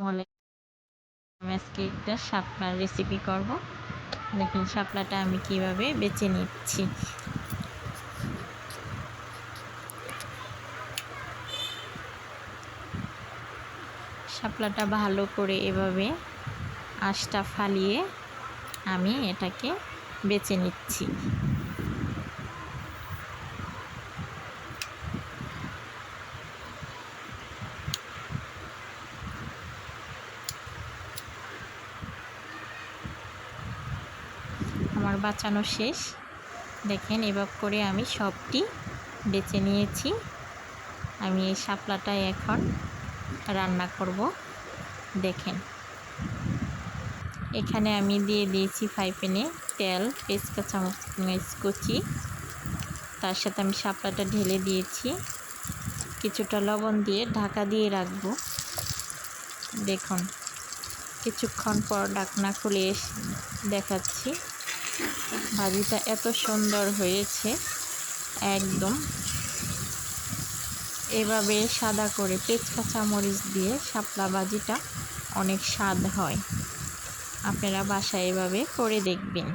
আমি আজকে একটা শাপলার রেসিপি করব। দেখুন শাপলাটা আমি কীভাবে বেছে নিচ্ছি। শাপলাটা ভালো করে এভাবে আঁশটা ফালিয়ে আমি এটাকে বেছে নিচ্ছি। আমার বাঁচানো শেষ। দেখেন, এভাবে করে আমি সবটি বেছে নিয়েছি। আমি এই শাপলাটাই এখন রান্না করব। দেখেন, এখানে আমি দিয়ে দিয়েছি ফ্রাই প্যানে তেল, পেঁচকা চামচ কুচি। তার সাথে আমি শাপলাটা ঢেলে দিয়েছি। কিছুটা লবণ দিয়ে ঢাকা দিয়ে রাখব। দেখুন, কিছুক্ষণ পর ডাকনা খুলে দেখাচ্ছি। ভাজিটা এত সুন্দর হয়েছে, একদম। এভাবে সাদা করে পেঁচ কাঁচা মরিচ দিয়ে শাপলা ভাজিটা অনেক স্বাদ হয়। আপনারা বাসায় এভাবে করে দেখবেন।